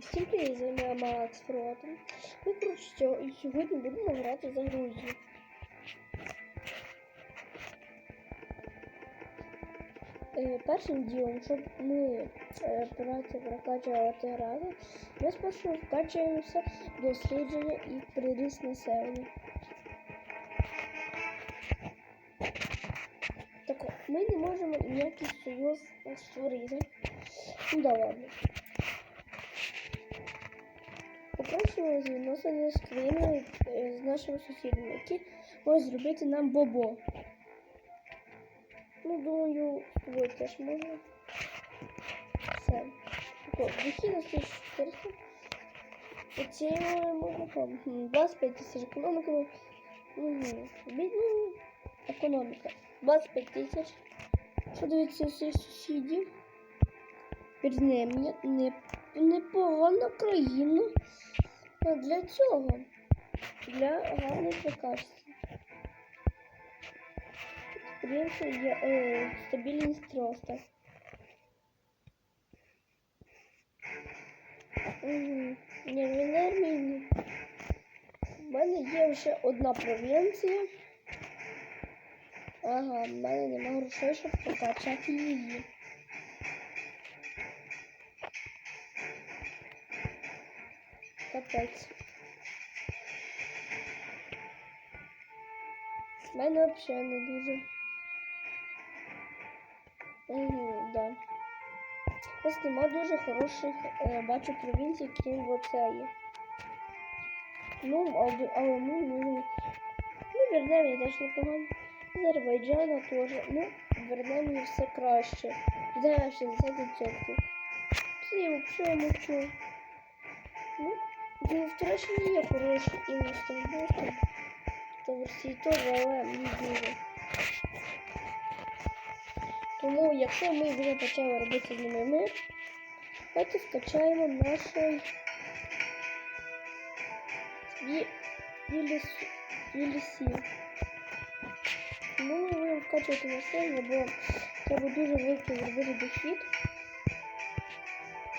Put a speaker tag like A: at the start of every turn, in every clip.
A: Всім привіт, з вами Макс Фротен. Ми коротше, сьо- сьогодні будемо грати за Грузію. Е, Першим ділом, щоб ми е, брати прокачувати грати, ми спершу вкачуємося дослідження і приріст населення. Так, ми не можемо ніякий союз створити. Ну да ладно. Покращуємо відносини з країною е, з нашими сусідами, які можуть зробити нам бобо. Ну, думаю, тобою теж можна. Все. Так, дохідності 400. Оцінюємо можна. 25 тисяч економіка. Угу. Бідну економіка. 25 тисяч. Що дивиться всіх сусідів? Принаймні, не, непогана країна. А для цього. Для гарних прокачки. Підприємство є е, стабільність росту. Угу. Нервінермійні. У мене є вже одна провінція. Ага, в мене немає грошей, щоб прокачати її. Капець. В мене взагалі не дуже. Угу, да. Ось нема дуже хороших, е, бачу, провінцій, крім оцеї. Ну, але, але ми можемо. Ну, Вірменія теж непогано. Азербайджана теж. Ну, в Вірменії все краще. За 60%. Це я взагалі мовчу. Ну, в Туреччині є хороші і в Стамбулі. Та в Росії теж, але не дуже. Тому, якщо ми вже почали робити з ними мир, давайте скачаємо нашої Єлісі. Тому ми будемо вкачувати населення, бо треба дуже великий зробити дохід.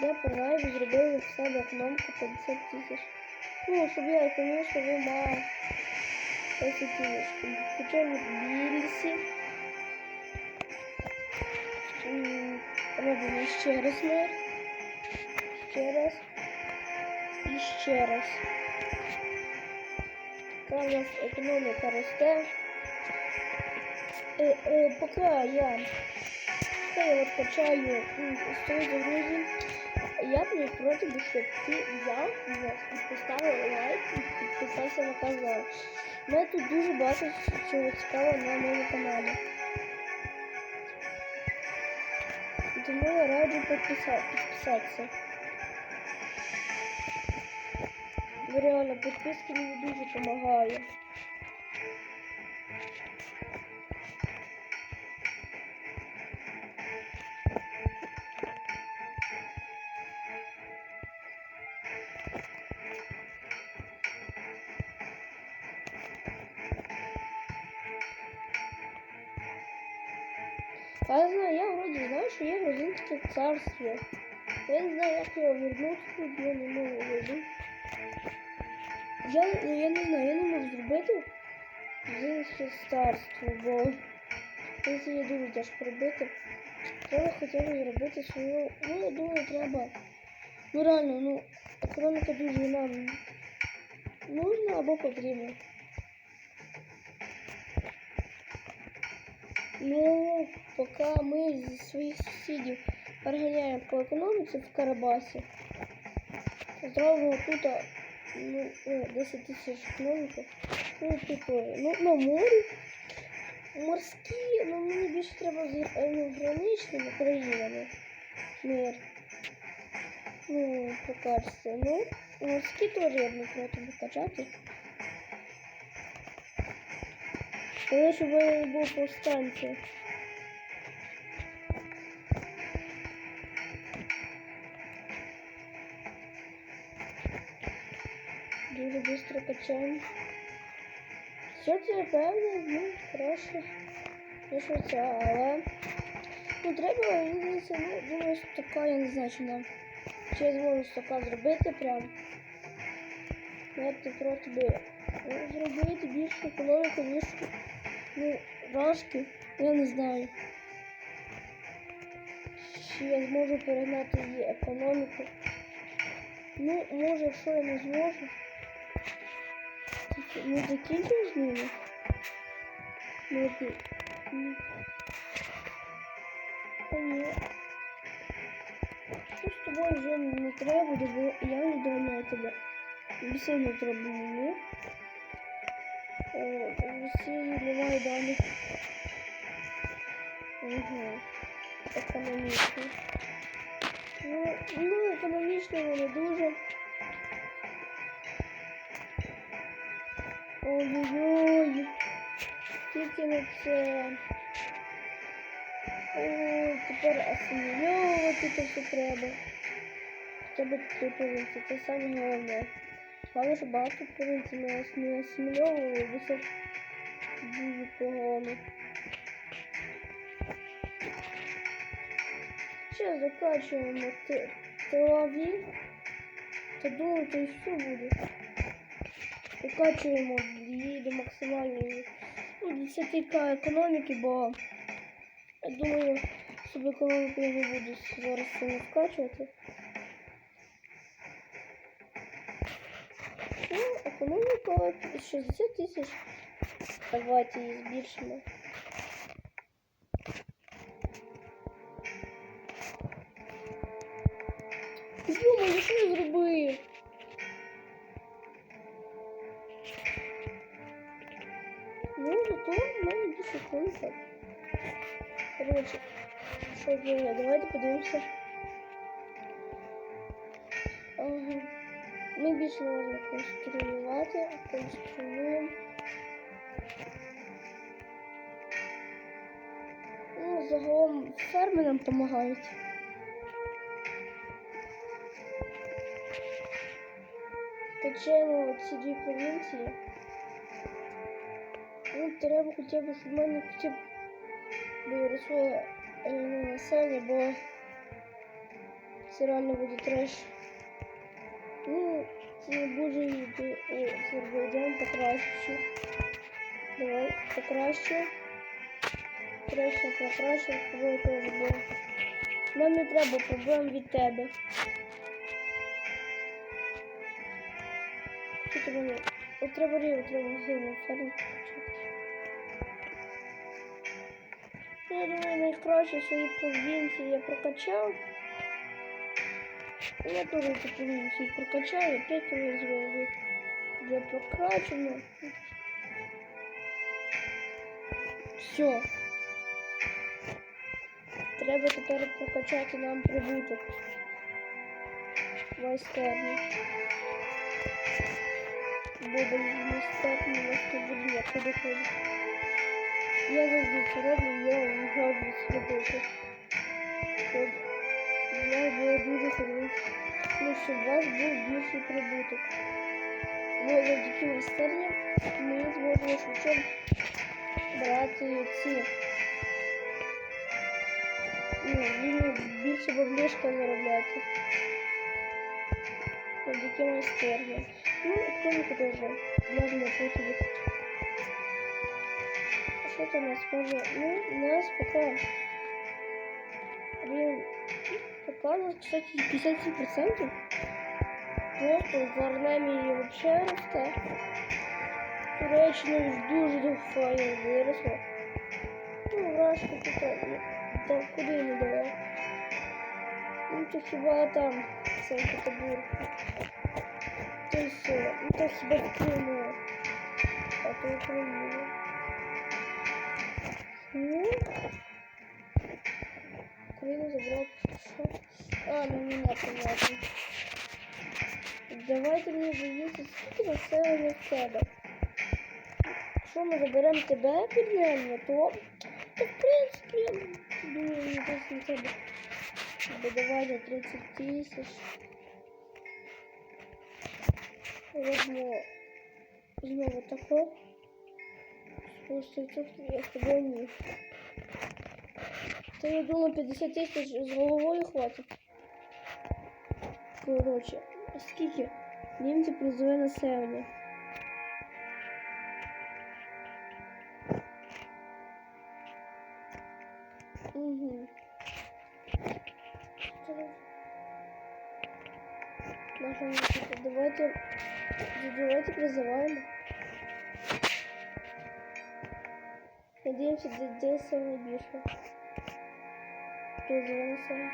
A: Я програю, зробили в себе економку 50 тисяч. Ну, щоб я, звісно, ви мали 10 тисяч. Тбілісі. М, Робимо ще раз мир. Ще раз. І ще раз. Така у нас економіка росте. Е, е, поки я, поки я от качаю свою загрузі, я б не проти, щоб ти взяв і поставив лайк і підписався на канал. У мене тут дуже багато чого цікавого на моєму каналі. Тому я раджу підписати, підписатися. Реально підписки мені дуже допомагають. грузинское царство. Я не знаю, как я вернуться тут, я не можу вийти. Я, я не знаю, я не можу зробити грузинське царство, бо це є дуже тяжко робити. Треба хоча б зробити свою. Ну, я думаю, треба. Ну реально, ну, економіка дуже нам нужна або потрібна. Ну, поки ми зі своїх сусідів Переганяємо по економіці в Карабасі, зробимо тут ну, е, 10 тисяч економіки. Ну, типу, ну, на морі. Морські, ну мені більше треба з е, ну, граничними країнами. Мир. Ну, покажеться. Ну, морські теж я б не проти покачати. Але щоб не було быстро качаємо. Все це певно, ну, краще, оця, але ну треба, ну, думаю, що така, я не знаю, чи нам Чи я зможу стака зробити прям? Ти просто би ну, зробити більшу економіку, ніж ну, рашки, я не знаю. Чи я зможу перегнати її економіку? Ну, може, якщо я не зможу. Тільки Ми закінчимо з ними. Ну, ти- ні. Та ні. Ну, з тобою вже не треба буде, бо я не доганяю тебе. Більше не треба мені. О, в Росії немає даних. Угу. Економічно. Ну, ну, економічно вони дуже. Ой-ой-ой. Тільки це. Ой, тепер асимільовувати це все треба. Хоча б три провінції, це саме головне. Головне, що багато провінцій не ас- не асимільовували, бо це дуже погано. Ще закачуємо те- Та думаю, то і все буде. Закачуємо її до максимальної ну, 10к економіки, бо я думаю, щоб економіку я не буду зараз сильно вкачувати. Ну, економіка 60 тисяч. Давайте її збільшимо. Думаю, що я зробив? Що? Давайте подивимося. Ага. Більше не можемо конструювати, конструюємо. Ну, загалом ферми нам допомагають. Качаємо ці дві провінції. Ну, треба хоча б, щоб в мене хоча б росло е, ну, населення, бо це реально буде треш. Ну, це не буде о, Азербайджан покраще. Давай, покраще. Краще, покраще, тобою теж було. Нам не треба проблем від тебе. Що тебе не? От треба рівно, Я думаю, найкраще свої я прокачав. Я теж ці провінції прокачаю, опять визвав для прокачання. Все. Треба тепер прокачати нам прибуток. Майстерні. Без майстерні у нас тут буде виходить. Я завжди це роблю, я виходжу зробити. Я було дуже хороше. Ну, щоб у вас був більший прибуток. Бо завдяки майстерні ми зможемо швидше брати ці. Ну, більше баблішка заробляти. Завдяки майстерні. Ну, економіку теж. Я не потім. Що там у нас може? Ну, у нас пока. Блин, пока у нас, кстати, 57%. Просто в Арменії вообще росте. Туреччина ж дуже до файно виросла. Ну, вражка тут ну, там куди не дала. Ну, то хіба там Санкт-Петербург. То й все. Ну, то хіба в Криму. А то Україна. Ну, Україну забрав що? А, ну не понятно. Давайте мені дивіться, скільки населення в тебе. Якщо ми заберемо тебе піднемо, то, то в принципі, думаю, мені десь на тебе додавати 30 тисяч. Робимо знову тако. Просто я з тобою ні. Та я думаю, 50 тисяч з головою хватить. Коротше, скільки німці призове населення? Угу. Наша музика. Давайте, давайте призываем. Надеемся, де, найбільше. саме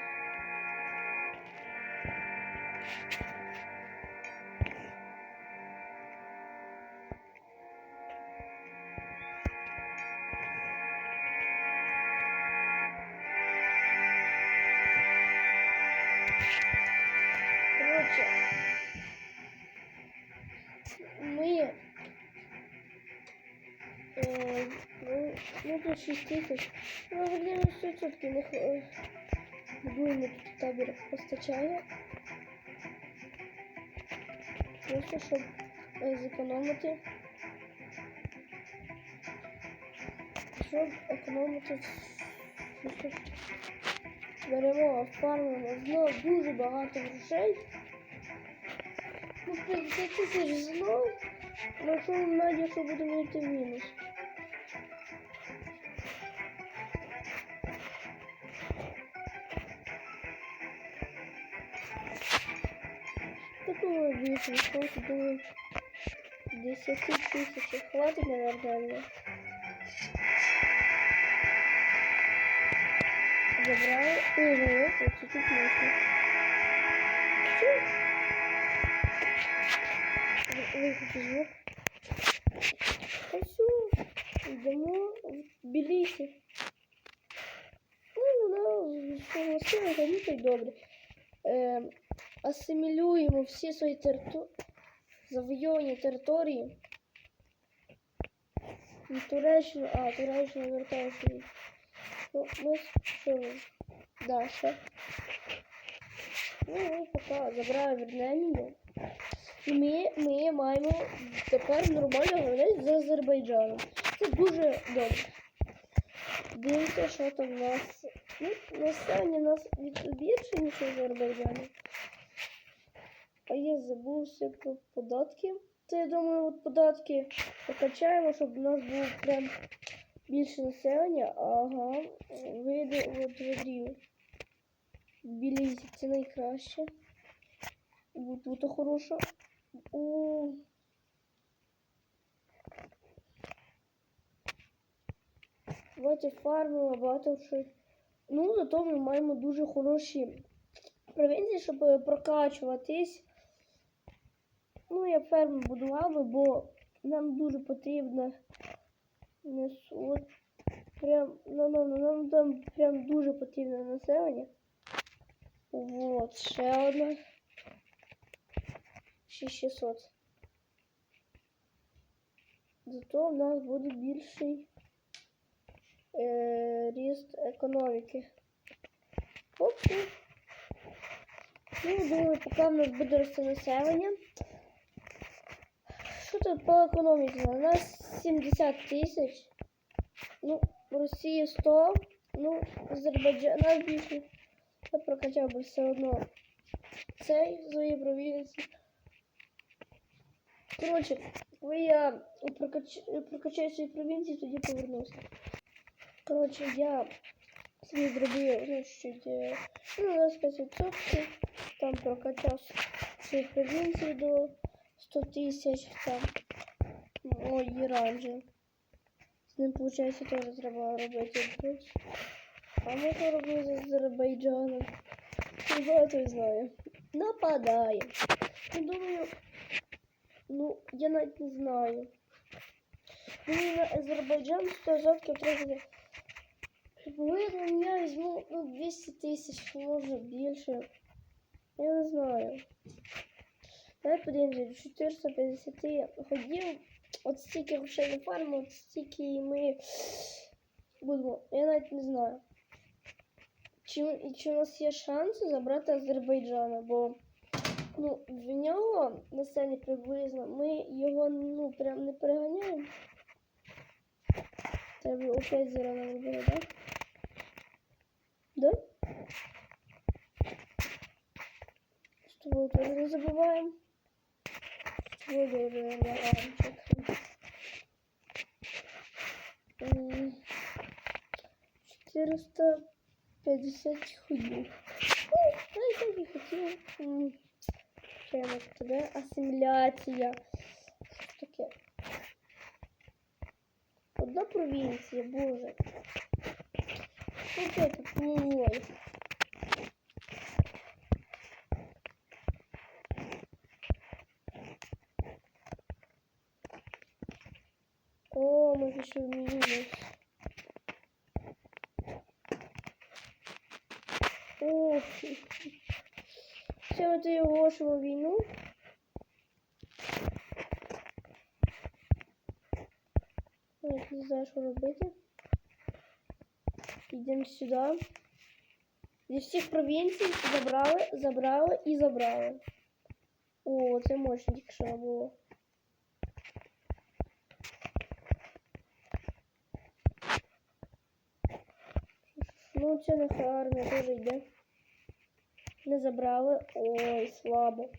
A: 6 тысяч, ну, вернее, все все-таки мы э, будем тут табір постачання. Просто, щоб е, зекономити. Щоб економити все. Беремо, фармимо знов дуже багато грошей. Ну, 50 тисяч знов. На що навіть якщо будемо йти в мінус. Такого більше, сколько думаю, 10 тысяч хватит, наверное. Забрали. Ого, вот тут можно. Все. Выход звук. А все. Идемо в Тбилисі. Ну, ну, да, що все, та й добре. Асимілюємо всі свої териту... завойовані території. І Туреччина, а, Туреччина вертається. Ну, ми що? Да, ще. Ну, ми поки забрали вернемію. І ми, ми маємо тепер нормально говорити з Азербайджаном. Це дуже добре. Дивіться, що там у нас. Ну, населення у нас більше, ніж Азербайджану. А я забувся про податки. Це я думаю, от податки покачаємо, щоб у нас було прям більше населення. Ага, вийде от в Рію. Білізі це найкраще. Тут хороша. О. Давайте фармимо багато що. Ну, зато ми маємо дуже хороші провінції, щоб е, прокачуватись. Ну, я ферму будував, би, бо нам дуже потрібно. От Прям, ну, ну, ну, нам там прям дуже потрібне населення. Вот, ще одна. 6600. Зато в нас буде більший е, ріст економіки. Оп. Ну, думаю, поки в нас буде рости населення. Що тут по економіці? У нас 70 тисяч. Ну, в Росії 100. Ну, Азербайджан нас більше. Я прокачав би все одно цей свої провінції. Коротше, коли я прокач... прокачаю свої провінції, тоді повернуся. Коротше, я собі зробив, ну, чуть, е, ну, на 5%, там прокачав свої провінції до 100 тисяч, там, ой, Іран же. З ним, виходить, теж треба робити якось. А ми що робимо з Азербайджаном? Не багато знаю. Нападає. Я думаю, ну, я навіть не знаю. Мені на Азербайджан 100% треба. Приблизно я візьму ну, 200 тисяч, може більше. Я не знаю. Давай подивимося, 450 ходів. От стільки грошей на фарму, от стільки ми будемо. Я навіть не знаю. Чи, чи у нас є шанси забрати Азербайджана, бо ну, в нього населення приблизно, ми його ну, прям не переганяємо. Треба опять зелено робити, так? Да? тобою теж не забуваємо. З тобою дуже реганчик. М, 450 ходів. Ну, я і так і хотів. М, Чекаємо тебе. Асиміляція. Що ж таке? Одна провінція, боже. Що тут? Ой. О, ми пішли в мінус. Ох. Ще ми оголошуємо війну. Я не знаю, що робити. Йдемо сюди. Зі всіх провінцій забрали, забрали і забрали. О, це мощно тільки що. Ну, це наша армія теж йде. Не забрали. Ой, слабо.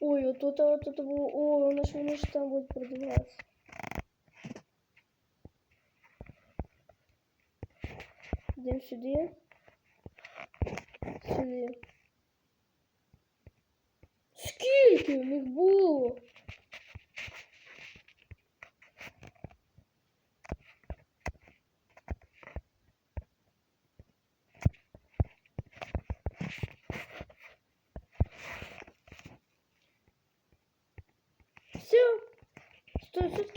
A: Ой, отут, отут було. Ой, вони ж вони ж там будуть продаватися. Йдемо сюди. Сюди. Скільки в них було?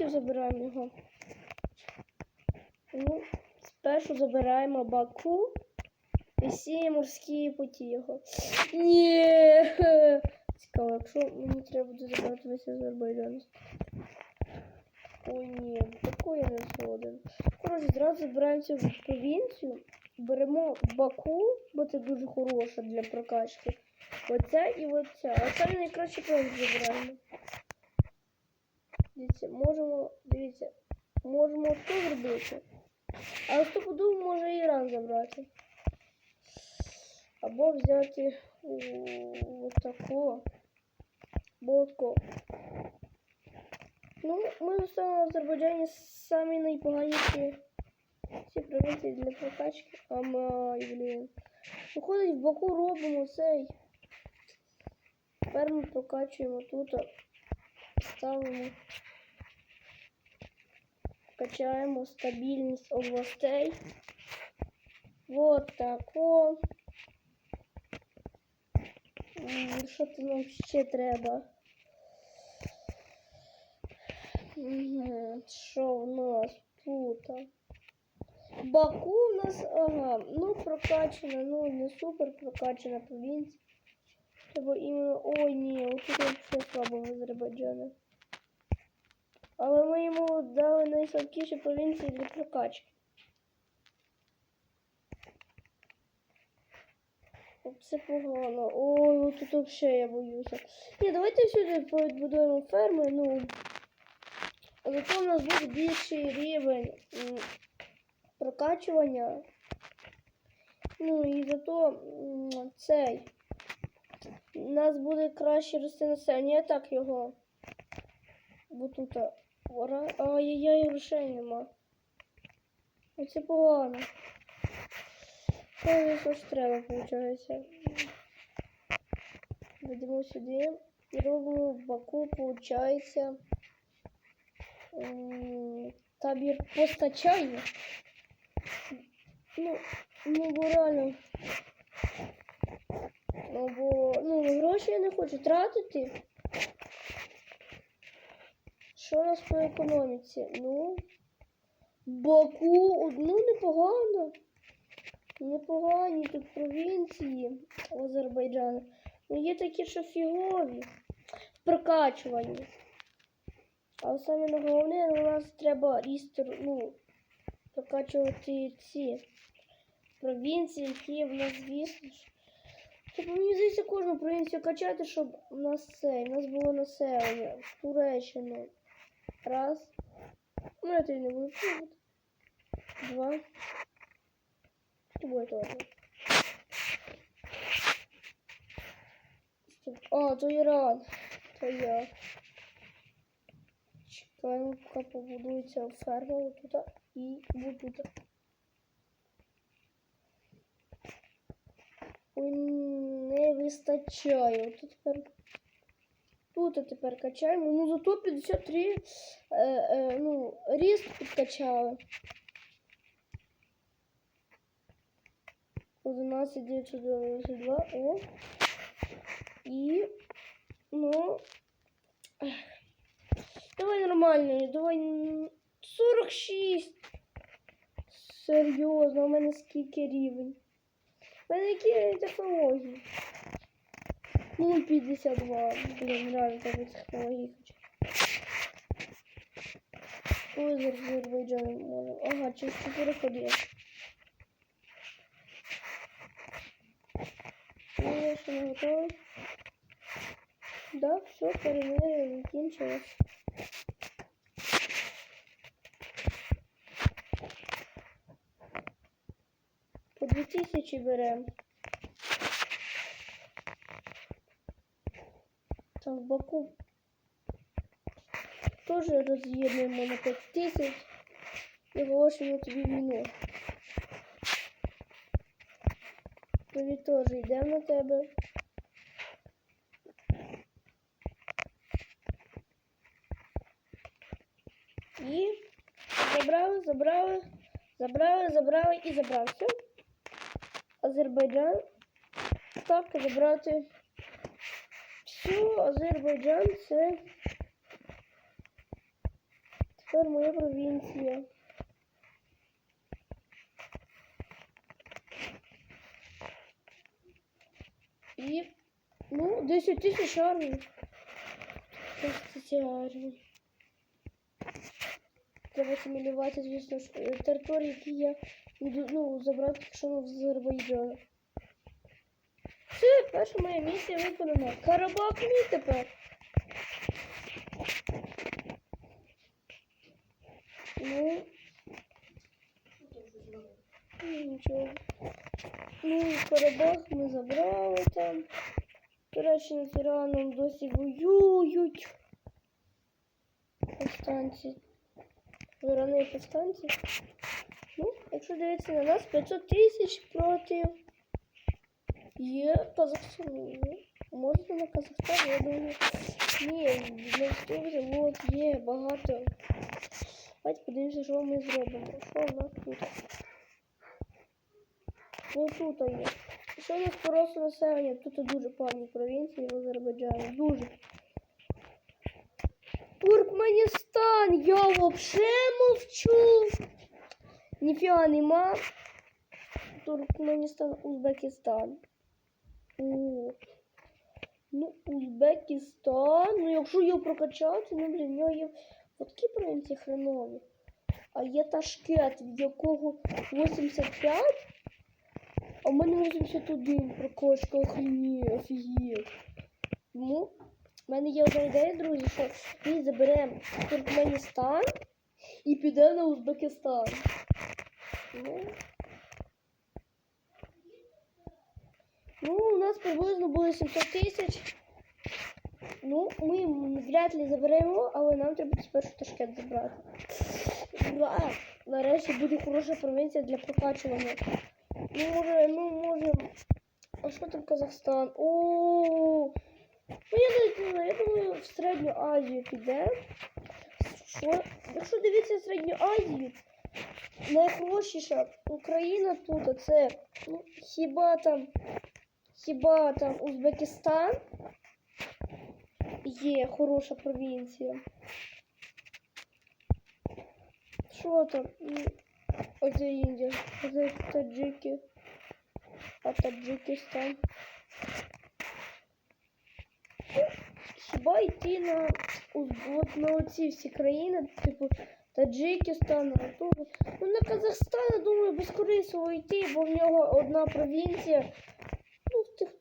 A: Забираємо його. Ну, спершу забираємо Баку і всі морські путі його. Ні. Цікаво, якщо мені треба буде забрати весь Азербайджан. Ой, ні, таку я не згоден. Коротше, зразу забираємо цю провінцію, беремо Баку, бо це дуже хороша для прокачки. Оця і оця. Оце найкраще провінцію забираємо. Дивіться, можемо, дивіться, можемо то зробити. А стопуду може Іран забрати. Або взяти отако. Або отако. Ну, ми в Азербайджані самі найпоганіші ці провінції для прокачки. Амай, блін. Виходить, в Баку робимо цей. Тепер ми прокачуємо тут. Ставимо. Качаємо стабільність областей. Вот тако. Що це нам ще треба? Що в нас тут? Баку у нас, ага, ну прокачана, ну не супер прокачана провінція. Треба іменно, ой ні, тут взагалі слабо в Азербайджані. Але ми йому дали найслабкіші провінції для прокачки. Це погано. Ой, от тут взагалі я боюся. Ні, давайте сюди відбудуємо ферми, ну. Зато у нас буде більший рівень прокачування. Ну і зато цей. У нас буде краще рости населення. Я так його. Бо тут. Ора- Ай-яй-яй, грошей нема. Оце погано. Ой, що ж треба, виходить. Ведемо сюди і робимо в Баку, виходить. Табір постачання. Ну, ну бо реально. Ну, бо ну, гроші я не хочу тратити. Що у нас по економіці? Ну, Баку, ну непогано. Непогані тут провінції в Азербайджані. Ну є такі, що фігові в. А саме головне, у нас треба рістер, ну, прокачувати ці провінції, які в нас, звісно ж. Тобто мені здається кожну провінцію качати, щоб у нас це, у нас було населення. Туреччину. Раз. Ну, это я не буду пробовать. Два. С тобой тоже. С Стоп. А, то Іран. То я. Чекаємо, поки побудується ферма отут і отут. Ой, не вистачає. Тут тепер. Тут тепер качаємо. Ну зато 53 е, е, ну, ріст підкачали. 11 992. О. І. Ну. Давай нормально, давай 46. Серйозно, у мене скільки рівень? У мене які технології? Ну, 52. Блін, реально тебе технології хочу. Ой, з Ага, через 4 ходи. Ну, я ще не готовий. Да, все, перемир'я закінчилось. По 2000 берем. Там в Баку тоже роз'єднуємо на 5000 і оголошуємо тобі війну. Тобі теж йдемо на тебе. І забрали, забрали, забрали, забрали і забрали. Все. Азербайджан. Ставка забрати. Все, Азербайджан це тепер моя провінція. І, ну, 10 тисяч армій. 10 тисяч армій. Треба асимілювати, звісно території, які я ну, забрати, якщо з Азербайджану. Все, перша моя місія виконана. Карабах мій тепер. Ну. ну, Нічого. Ну, Карабах ми забрали там. Туреччина з Іраном досі воюють. Повстанці. Ворони повстанці. Ну, якщо дивитися на нас, 500 тисяч проти. Є Казахстан. Ні. Можна на Казахстан, я думаю. Ні, не встигли, от є багато. Давайте подивимося, що ми зробимо. Що в нас тут? Ось тут є. Що у нас по росту населення? Тут дуже погані провінції в Азербайджані. Дуже. Туркменістан, я вообще мовчу. Ніфіга нема. Туркменістан, Узбекистан. О. Ну, Узбекистан. Ну, якщо його прокачати, ну, блін, нього є такі провінції хренові. А є Ташкент, в якого 85, а в мене 81 прокачка, охрені, офігеть. Ну, в мене є одна ідея, друзі, що ми заберемо Туркменістан і підемо на Узбекистан. Ну, ну, у нас приблизно буде 700 тисяч. Ну, ми вряд ли заберемо, але нам треба спершу Ташкент забрати. Ура! Нарешті буде хороша провінція для прокачування. Ну, може, ну, може. А що там Казахстан? О, Ну, я не знаю, я думаю, в Середню Азію піде. Що? Якщо дивитися Середню Азію, найхорошіша Україна тут, а це ну, хіба там, хіба там Узбекистан є хороша провінція. Що там? Оце Індія, оце Таджики, а Таджикистан. Хіба йти на от на оці всі країни, типу Таджикистан. Ну на Казахстан, я думаю, безкорисливо йти, бо в нього одна провінція.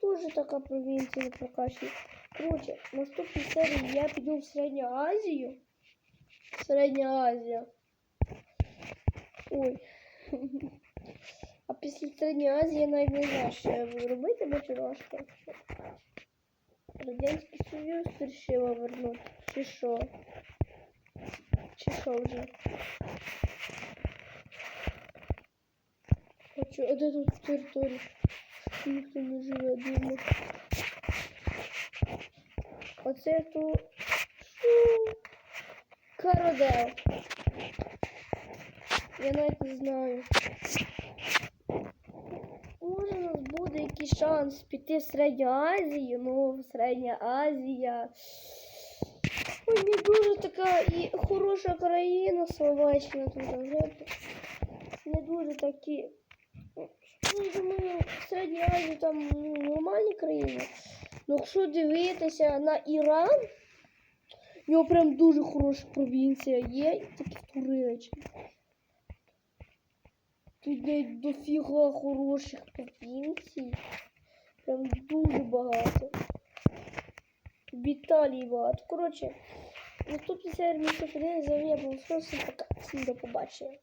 A: Теж така провінція не прокачує. Коротше, в наступній серії я піду в Середню Азію. Середня Азія. Ой. А після Середньої Азії я навіть не знаю, що я Союз вирішила вернути. Чи що? Чи що вже? Хочу, територія? Ніхто не живе дома. Оце. Шу. Кародел. Я навіть не знаю. Може, у нас буде якийсь шанс піти в Середню Азію, ну, Середня Азія. Ой, не дуже така і хороша країна Словаччина тут не дуже такі. Ну, думаю, в Середній Азії там ну, нормальні країни. Ну, якщо дивитися на Іран, в нього прям дуже хороша провінція є, такі в Тут дофіга хороших провінцій. Прям дуже багато. В Італії багато. Коротше, наступний сервіс Софіни за мене був просто пока. Всім до побачення.